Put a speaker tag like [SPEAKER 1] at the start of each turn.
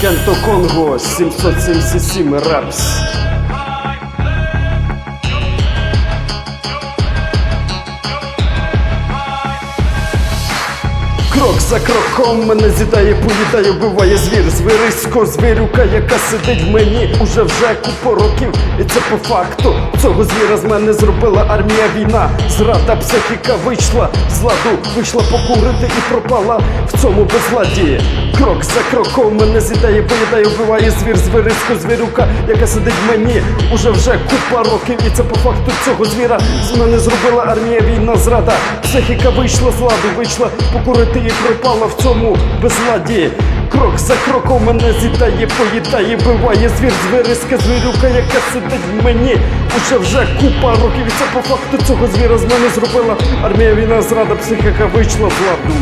[SPEAKER 1] Кенто Конго 777 репс. Крок за кроком мене з'їдає, поїдає, вбиває звір, звірисько, звірюка, яка сидить в мені уже вже купу років. І це по факту цього звіра з мене зробила армія війна. Зрада психіка вийшла з ладу, вийшла покурити і пропала в цьому безладі. Крок за кроком мене з'їдає, поїдає, вбиває звір, звірисько, звірюка, яка сидить в мені уже вже купа років. І це по факту цього звіра з мене зробила армія війна. Зрада психіка вийшла з ладу, вийшла покурити і пропала в цьому безладі. Крок за кроком мене з'їдає, поїдає, биває звір, звіриська звірюка, яка сидить в мені. Уже вже купа років. І це по факту цього звіра з мене зробила армія війна, зрада психіка вийшла з ладу.